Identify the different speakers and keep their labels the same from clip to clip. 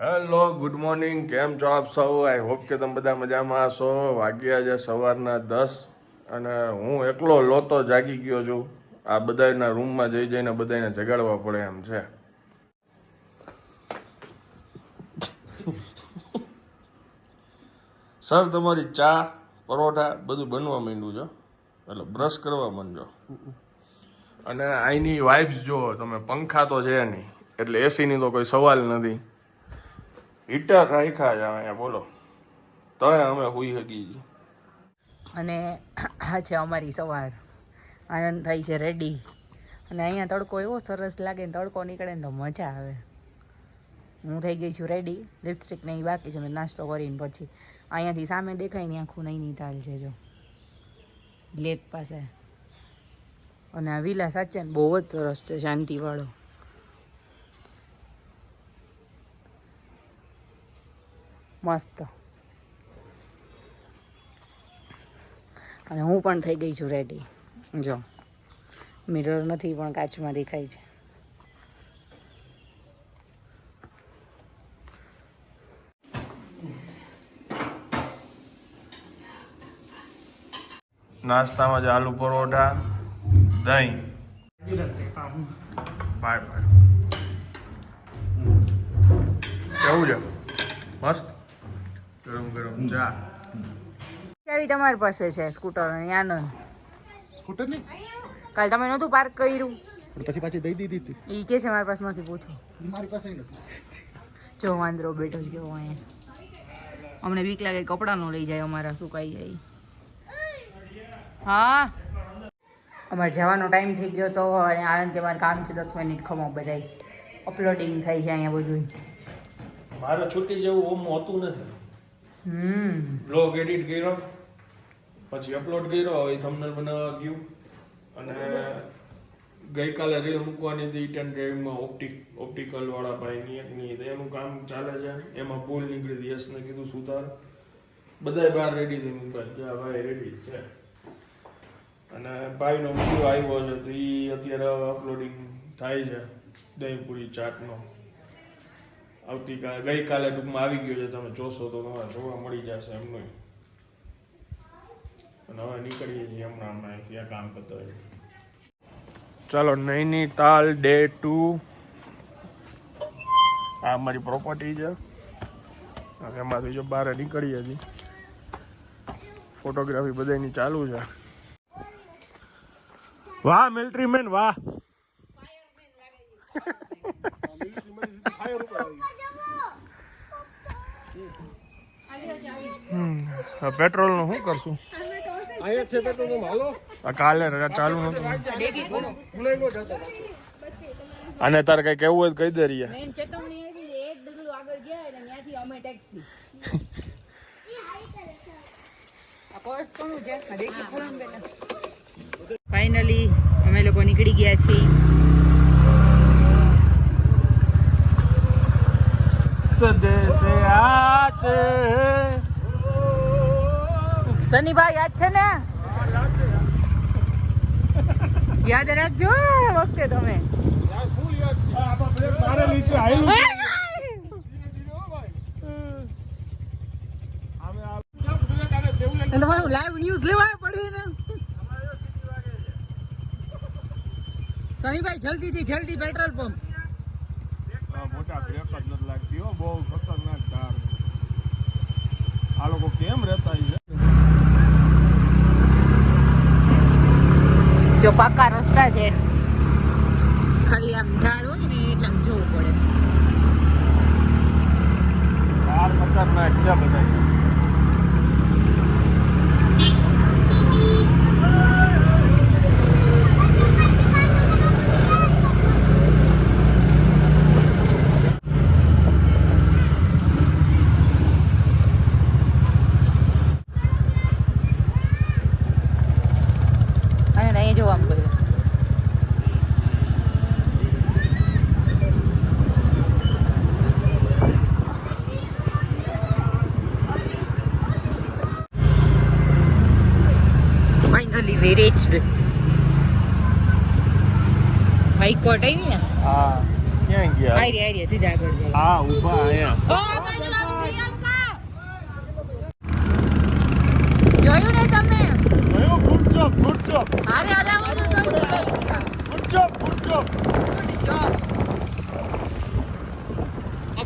Speaker 1: Hello good morning કેમ છો આપ સૌ? આઈ હોપ કે તમે બધા મજામાં હશો. વાગ્યા છે સવારના દસ અને હું એકલો લોતો જાગી ગયો છું. આ બધાના રૂમમાં જઈ જઈને બધાને જગાડવા પડે એમ છે. સર તમારી ચા, પરોઠા બધું બનવા માંડ્યું છે. એટલે બ્રશ કરવા માંડજો અને અહીંની વાઇબ્સ જુઓ, તમે પંખા તો છે નહીં. એટલે એસીની તો કોઈ સવાલ નથી. હીટર રાખ્યા છે અહીંયા બોલો. તોય અમે હોઈ શકી
Speaker 2: અને આ છે અમારી સવાર. આનંદ થાય છે રેડી અને અહીંયા તડકો એવો સરસ લાગે ને તડકો નીકળે ને તો મજા આવે. હું થઈ ગઈ છું રેડી લિપસ્ટિક ને ઈ બાકી છે, મેં નાસ્તો કરીને પછી. અહીંયાથી સામે દેખાય ને આખું નૈનીતાલ છે જો. લેક પાસે. અને આ વિલા સાચે બહુ જ સરસ છે, શાંતિવાળો. મસ્ત. અને હું પણ થઈ ગઈ છું રેડી જો મિરર નથી, પણ કાચમાં દેખાય છે.
Speaker 1: નાસ્તામાં જ આલુ પરોઠા, દહીં. Bye bye. કેવું છે? મસ્ત?
Speaker 2: ચાવી તમારી પાસે છે સ્કૂટરની આનંદ
Speaker 3: સ્કૂટરની?
Speaker 2: કાલ તમે નહોતું પાર્ક કર્યું.
Speaker 3: પછી પાછી દઈ દીધી હતી.
Speaker 2: એ કે છે મારી પાસે નથી પૂછો
Speaker 3: મારી પાસે નથી
Speaker 2: જો વાંદરો બેઠો છે કેવો અહીંયા. અમને બીક લાગે કપડાં નો લઈ જાય અમારા સુકાઈ જાય હા? અમારે જવાનો ટાઈમ થઈ ગયો તો અને આનંદ કે મારે કામ છે દસ મિનિટ ખમો બધાય. અપલોડિંગ થાય છે અહીંયા બધું
Speaker 1: મારે છૂટી જવું ઓમ હોતું નથી. બ્લોગ એડિટ કર્યો, પછી અપલોડ કર્યો, હવે થંબનેલ બનાવવા ગયું. અને ગઈકાલે રીલ મૂકવાની હતી ઇટન ડ્રાઈવમાં ઓપ્ટિક ઓપ્ટિકલ વાળા ભાઈની એકની તો એનું કામ ચાલે છે. એમાં ભૂલ નીકળી હતી. યશને કીધું, સુધાર. બધાય બહાર રેડી થઈ મૂકાય કે ભાઈ રેડી છે. અને ભાઈનો વીડિયો આવ્યો છે, તો એ અત્યારે અપલોડિંગ થાય છે દહીંપુરી ચાટનો. આવતીકાલે, ગઈકાલે ટૂંકમાં આવી ગયો છે, તમે જોશો તો તમારે જોવા મળી જશે એમનું. અને હવે નીકળીએ છીએ હમણાં હમણાં અહીંથી કામ પતાવી ચાલો, નૈનીતાલ ડે ટુ. આ અમારી પ્રોપર્ટી છે. એમાંથી જો બહાર નીકળીએ છીએ. ફોટોગ્રાફી બધાની ચાલુ છે. વાહ, મિલિટરી મેન, વાહ. પેટ્રોલનું શું કરશું?
Speaker 3: અહીંયા છે તો તમે હાલો
Speaker 1: આ કાલે ચાલુ નતું અને તારે કઈ કેવું હોય કહી દે
Speaker 2: એટલે ત્યાંથી અમે ટેક્સી. આ પર્સ કોનું છે? આ દેખી ખરો ને બેટા ફાઇનલી અમે લોકો નીકળી ગયા છીએ.
Speaker 1: સદેશે આતે
Speaker 2: સનીભાઈ યાદ છે ને? યાદ રાખજો વખતે તમે. તમારું લાઈવ ન્યૂઝ લેવાય પડે ને. સનીભાઈ જલ્દી થી જલ્દી પેટ્રોલ પંપ
Speaker 1: મોટા બ્રેક જ નથી લાગતી હો બહુ ખતરનાક કાર આ લોકો કેમ રહેતા છે
Speaker 2: જો પાકા રસ્તા છે. ખાલી આમ ઢાળ હોય ને એટલે આમ જોવું પડે.
Speaker 1: કાર ખતરનાક છે બધા
Speaker 2: અને અહીં જો આમ બધું ફાઇનલી વી રીચ્ડ હાઈકોર્ટ આવી ને
Speaker 1: હા ક્યાં ગયા
Speaker 2: આઈ રે આઈ રે સીધા આગળ જાય
Speaker 1: હા, ઊભા અહીંયા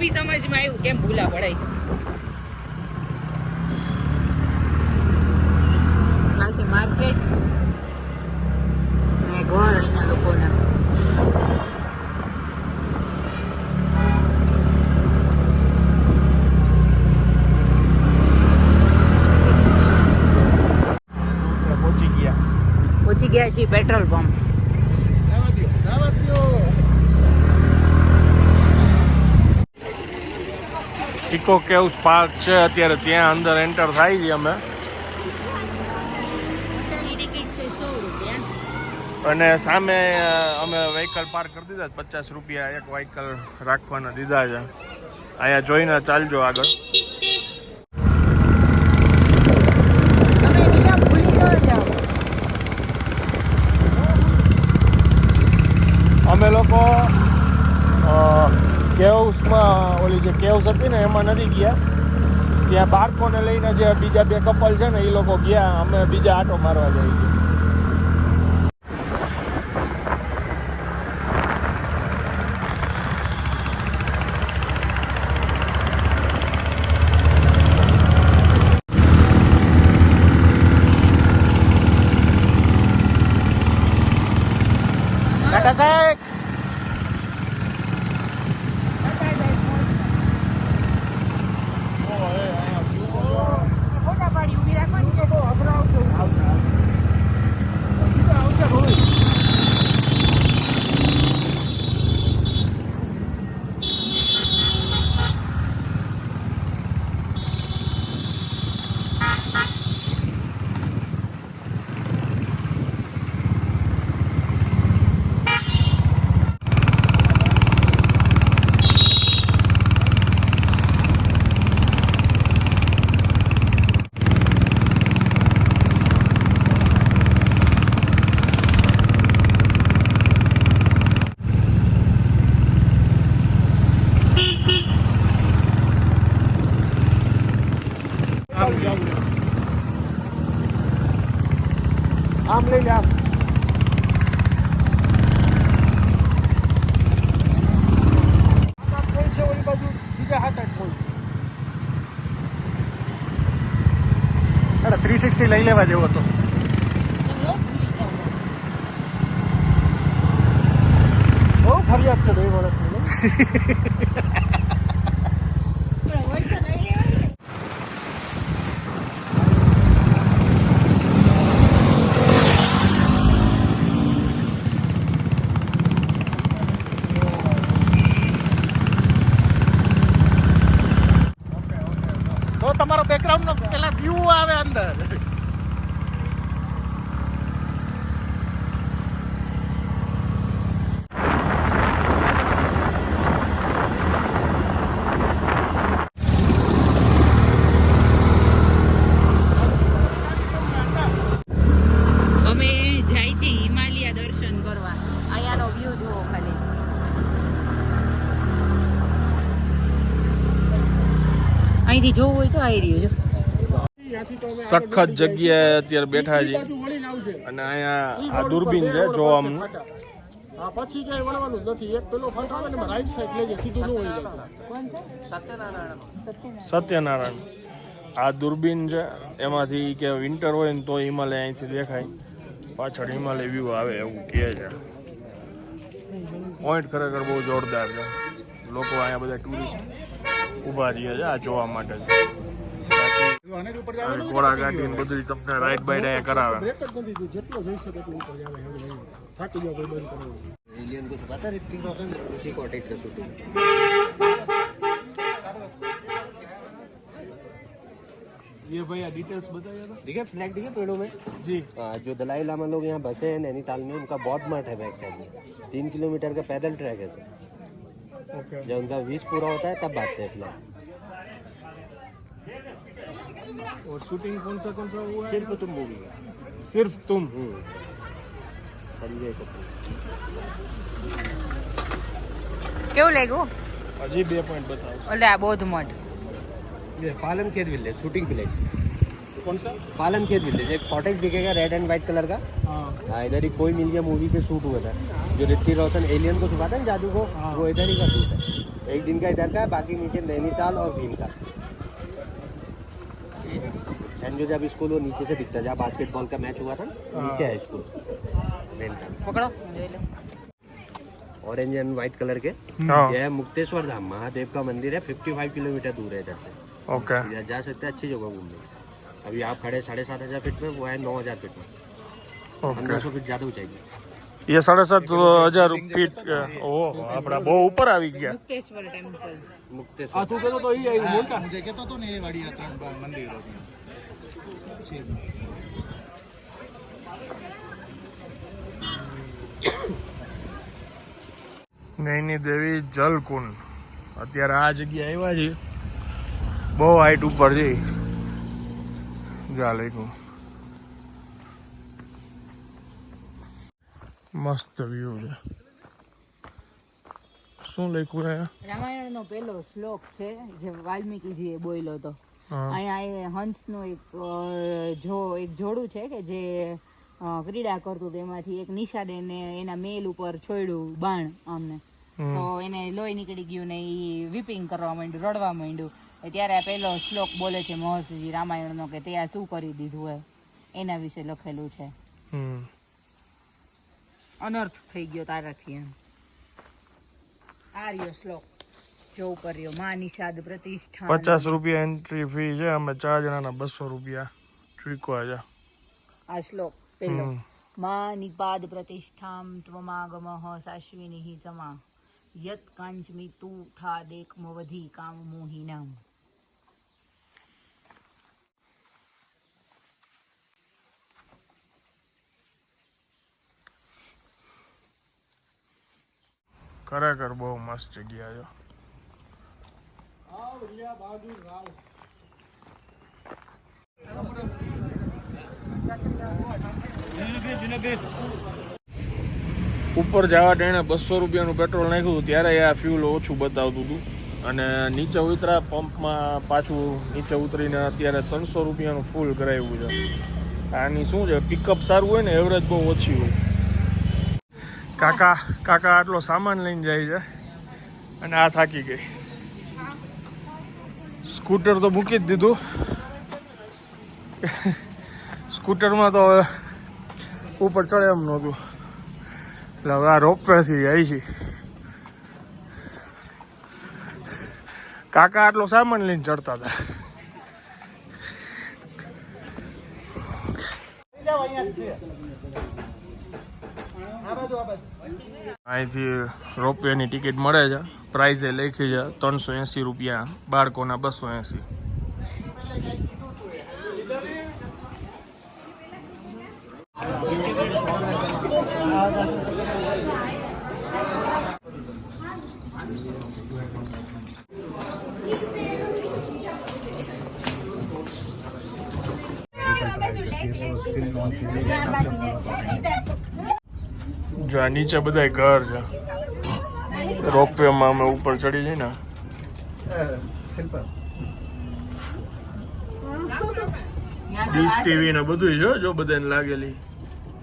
Speaker 2: બી સમજમાં આવ્યું કેમ ભૂલા પડાય છે આ છે માર્કેટ અને ઘર અહીંના લોકોના
Speaker 1: પહોંચી ગયા
Speaker 2: પહોંચી ગયા છીએ
Speaker 3: petrol pump.
Speaker 1: Eco Caves Park છે? અત્યારે ત્યાં અંદર એન્ટર થાય છે અમે. અને સામે અમે વ્હીકલ પાર્ક કરી દીધા પચાસ રૂપિયા એક વ્હીકલ રાખવાના દીધા છે. અહીંયા જોઈને ચાલજો આગળ
Speaker 2: તમે નીલા ભૂલી ન જાઓ
Speaker 1: અમે લોકો કેવ્સમાં ઓલી જે કેવ્સ હતી ને, એમાં નથી ગયા. ત્યાં બાળકોને લઈને જે બીજા બે કપલ છે ને, એ લોકો ગયા. અમે બીજા આટો મારવા જઈએ છીએ
Speaker 2: ફોટા પાડી ઊભી રાખવાની
Speaker 1: આમ લઈ લે આમ
Speaker 3: થ્રી સિક્સટી લઈ લેવા જેવો હતો. બહુ ફરિયાદ છે બે વર્ષની તો તમારો બેકગ્રાઉન્ડ નો પેલા વ્યૂ આવે અંદર
Speaker 2: અમે જાય છે હિમાલય દર્શન કરવા અહીંયાનો વ્યૂ જુઓ ખાલી અહીંથી જોવું હોય તો આવી રહ્યું જો
Speaker 1: સખત જગ્યાએ અત્યારે બેઠા છીએ. અને અહીંયા આ દૂરબીન છે જોવા
Speaker 3: હા પછી કઈ વળવાનું નથી. એક પેલો ફંટ આવે ને રાઈટ સાઈડ લેજે સીધું ન હોય જાય.
Speaker 1: સત્યનારાયણ. આ દૂરબીન છે. એમાંથી કે વિન્ટર હોય ને તો હિમાલય અહીંથી દેખાય. પાછળ હિમાલય વ્યૂ આવે એવું કહે છે. પોઈન્ટ ખરેખર બહુ જોરદાર છે. લોકો અહીંયા બધા ટુરિસ્ટ ઊભા રહે છે આ જોવા માટે ઘોડા ગાડી ને બધું તમને રાઈડ બાઈડ અહીંયા કરાવે
Speaker 3: બ્રેક જ નથી થયું. જેટલો જઈ શકે એટલું ઉપર જાવે એમ નહીં. થાકી જાવ તો બંધ કરવાનું
Speaker 4: एलियन को पता है ऋतिक रोशन उसी कॉटेज का शूटिंग
Speaker 1: ये भैया डिटेल्स बताइए तो
Speaker 4: ठीक है फ्लैग दिखे पेड़ों में
Speaker 1: जी
Speaker 4: हाँ जो दलाई लामा लोग यहाँ बसे हैं नैनीताल में उनका बहुत मठ है बैक साइड में तीन किलोमीटर का पैदल ट्रैक है सर
Speaker 1: ओके
Speaker 4: जब उनका विश पूरा होता है तब बांधते हैं फ्लैग
Speaker 1: और शूटिंग कौन सा कौन सा हुआ है
Speaker 4: सिर्फ तुम मूवी है
Speaker 1: सिर्फ तुम
Speaker 4: संजय कपूर
Speaker 2: કેવું લાગ્યું
Speaker 1: હજી બે પોઈન્ટ બતાવો
Speaker 2: એટલે આ બૌદ્ધ મઠ
Speaker 4: ये पालन खेत विलेज शूटिंग प्लेस
Speaker 1: कौन सा
Speaker 4: पालन खेत विलेज एक कॉटेज दिखेगा रेड एंड व्हाइट कलर का
Speaker 1: हाँ
Speaker 4: हाँ इधर ही कोई मिल गया मूवी पे शूट हुआ था जो ऋतिक रोशन एलियन को छुपाता है ना जादू को वो इधर ही का शूट है एक दिन का इधर का है बाकी नीचे नैनीताल और भीम का सेंट जोसेफ स्कूल वो नीचे से दिखता है जहाँ बास्केटबॉल का मैच हुआ था ना, नीचे है स्कूल नैनीताल
Speaker 2: પકડો હું જોઈ લઉં
Speaker 4: ऑरेंज एंड व्हाइट कलर के
Speaker 1: હા
Speaker 4: यह है मुक्तेश्वर धाम महादेव का मंदिर है 55 किलोमीटर दूर है इधर से
Speaker 1: ઓકે
Speaker 4: इधर जा सकते हैं अच्छी जगह घूमने अभी आप खड़े साढ़े सात हजार फीट में वो है नौ हजार फीट में
Speaker 1: ઓકે
Speaker 4: पंद्रह सौ फीट ज्यादा ऊंचाई है
Speaker 1: એ સાડા સાત હજાર ફીટ ઓહો આપણા બહુ ઉપર આવી ગયા
Speaker 2: મુક્તેશ્વર ટેમ્પલ
Speaker 4: मुक्तेश्वर
Speaker 3: આ તું કહેતો તો એ આવી બોલ કા
Speaker 5: मुझे कहता तो नहीं ये वाड़ी यात्रा मंदिर
Speaker 1: નૈની દેવી જલકુંડ. અત્યારે આ જગ્યા આવ્યા છે બહુ હાઈટ ઉપર છે. જા લખ્યું મસ્ત વ્યૂ છે. શું લખ્યું
Speaker 2: રામાયણનો પહેલો શ્લોક છે જે વાલ્મીકીજીએ બોલ્યો હતો. અહીંયા હંસનું એક જો એક જોડું છે કે જે ક્રીડા કરતું તેમાંથી એક નિષાદે એને એના મેલ ઉપર છોડ્યું બાણ અમને તો એને લોહી નીકળી ગયું ને એ વિપિંગ કરવા માંડ્યું રડવા માંડ્યું. ત્યારે આ પહેલો શ્લોક બોલે છે મહર્ષિજી રામાયણનો કે તે આ શું કરી દીધું હોય એના વિશે લખેલું છે. અનર્થ થઈ ગયો તારાથી એમ. આર્ય શ્લોક. જો ઉપર રહ્યો મા નિષાદ પ્રતિષ્ઠા
Speaker 1: પચાસ રૂપિયા એન્ટ્રી ફી છે. અમે ચાર જણાના બસો રૂપિયા ચૂકવા છે.
Speaker 2: આ શ્લોક પેલો. મા નિપાદ પ્રતિષ્ઠામ ત્વમાગમઃ સાશ્વિની સમા. યત કાંચમી તું થા દેકમવધી કામ મોહિનામ.
Speaker 1: ખરેખર બહુ મસ્ત જગ્યા છે. ઉપર જવા ટાણે બસો રૂપિયાનું પેટ્રોલ નાખ્યું હતું ત્યારે આ ફ્યુલ ઓછું બતાવતું હતું. અને નીચે ઉતરા પંપમાં પાછું નીચે ઉતરીને અત્યારે ત્રણસો રૂપિયાનું ફૂલ કરાવ્યું છે. આની શું છે? પિકઅપ સારું હોય ને એવરેજ બહુ ઓછી હોય. કાકા કાકા આટલો સામાન લઈને જાય છે. અને આ થાકી ગઈ. સ્કૂટર તો મૂકી જ દીધું. સ્કૂટરમાં તો હવે ઉપર ચડે એમ નહોતું. એટલે હવે આ રોપવેથી જાય છે. કાકા આટલો સામાન લઈને ચડતા હતા. અહીંથી રોપવેની ટિકિટ મળે છે. પ્રાઇઝ એ લખી છે ત્રણસો એંસી રૂપિયા, બાળકોના બસો એંસી. જો આ નીચે બધા ઘર છે રોપવેમાં અમે ઉપર ચડી જઈએ ને ડીશ ટીવી ને બધું છે જો બધાને લાગેલી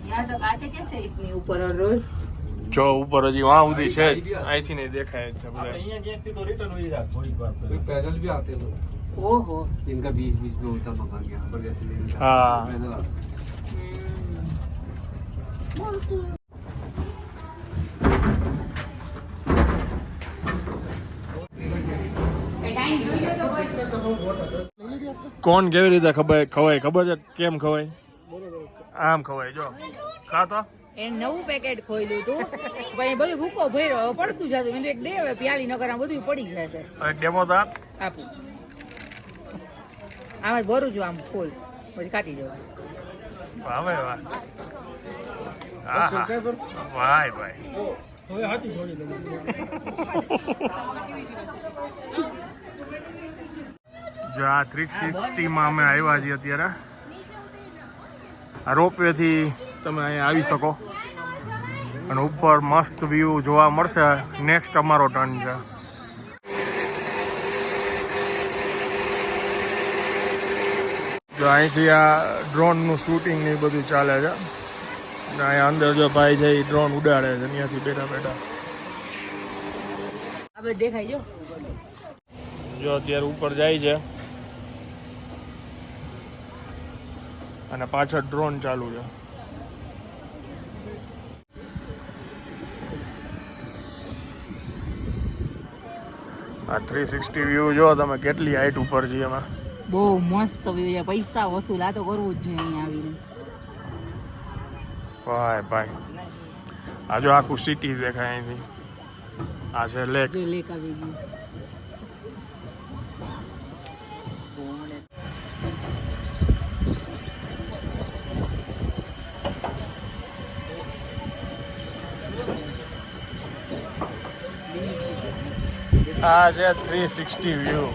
Speaker 2: યાં તો કાતે કેસે ઇતની ઉપર રોજ
Speaker 1: જો ઉપર હજી વાં સુધી છે જ અહીંથી નહીં દેખાય જ છે બધા
Speaker 3: અહીંયા ગેટથી તો રિટર્ન હોઈ જાય થોડીક વાર પછી.
Speaker 5: पैदल भी आते लोग
Speaker 2: ઓહો
Speaker 5: इनका बीच बीच में होता मकान यहाँ पर जैसे लेने जाते
Speaker 1: हाँ। કોણ કેવી રીતે ખબર ખવાય? ખબર છે? કેમ ખવાય? આમ ખવાય જો. ખાતો
Speaker 2: એ નવું પેકેટ ખોલ્યું હતું. પછી બધું ભૂકો ભર્યો હવે પડતું જતું મેં એક દે પ્યાલી નગર આ બધું પડી જશે.
Speaker 1: ડેમો તો આપું.
Speaker 2: આમ જ ભરું છું આમ ફૂલ. પછી કાઢી દેવા
Speaker 1: વાહ ભાઈ વાહ. ભાઈ ભાઈ
Speaker 3: હવે હાથી છોડી દઉં.
Speaker 1: જો આ થ્રી સિક્સટીમાં અમે આવ્યા છીએ અત્યારે. આ રોપવેથી તમે અહીંયા આવી શકો. અને ઉપર મસ્ત વ્યૂ જોવા મળશે. નેક્સ્ટ અમારો ટર્ન છે. જો અહીંથી આ ડ્રોનનું શૂટિંગ ને એ બધું ચાલે છે. અને અહીંયા અંદર જો ભાઈ છે એ ડ્રોન ઉડાડે છે. ત્યાંથી બેઠા બેઠા.
Speaker 2: જો
Speaker 1: અત્યારે ઉપર જાય છે. અને પાછળ ડ્રોન ચાલુ છે. આ થ્રી સિક્સટી વ્યૂ જો તમે કેટલી હાઈટ ઉપર છીએ એમાં?
Speaker 2: બહુ મસ્ત વ્યૂ છે. પૈસા વસૂલ આ તો કરવું જ જોઈએ અહીંયા આવીને.
Speaker 1: ભાઈ ભાઈ. આ જો આખું સિટી દેખાય અહીંથી. આ છે લેક
Speaker 2: લેક આવી ગયું.
Speaker 1: આ છે થ્રી સિક્સટી વ્યૂ.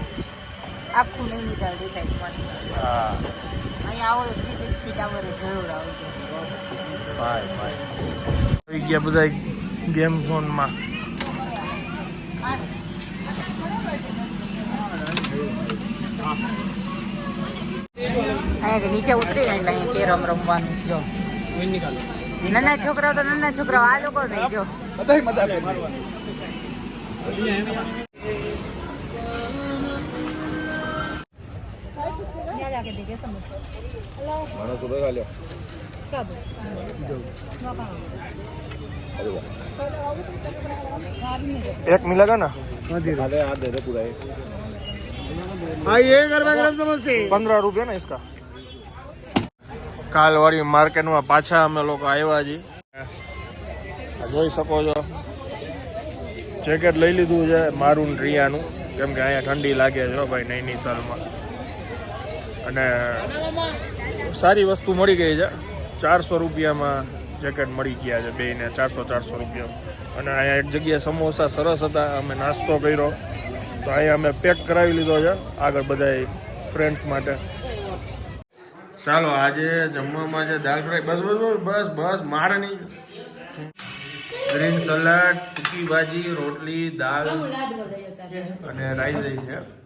Speaker 2: આખું નહીં નીકળ દેખાય મસ્ત.
Speaker 1: હા.
Speaker 2: અહીંયા આવો થ્રી સિક્સટી ટાવર જરૂર આવજો.
Speaker 1: બાય બાય આવી ગયા બધા ગેમ ઝોનમાં.
Speaker 2: નીચે ઉતરી ને એટલે અહીંયા કેરમ રમવાનું છે જો. નાના છોકરાઓ તો નાના છોકરાઓ આ લોકો નહીં જો.
Speaker 1: एक मिलेगा ना पंद्रह रुपया ना इसका કાલવાડી માર્કેટમાં પાછા અમે લોકો આવ્યા છીએ આ જોઈ શકો છો જેકેટ લઈ લીધું છે મારું ને રિયાનું કેમ કે અહીંયા ઠંડી લાગે છે હો ભાઈ નૈનીતાલમાં અને સારી વસ્તુ મળી ગઈ છે. ચારસો રૂપિયામાં જેકેટ મળી ગયા છે બેને ચારસો ચારસો રૂપિયા અને અહીંયા એક જગ્યાએ સમોસા સરસ હતા અમે નાસ્તો કર્યો. તો અહીંયા અમે પેક કરાવી લીધો છે. આગળ બધા ફ્રેન્ડ્સ માટે. ચાલો આજે જમવામાં છે દાલ ફ્રાય બસ બસ બસ બસ બસ મારે નહીં. ગ્રીન સલાડ ટૂંકી ભાજી રોટલી દાલ અને રાઈસ છે.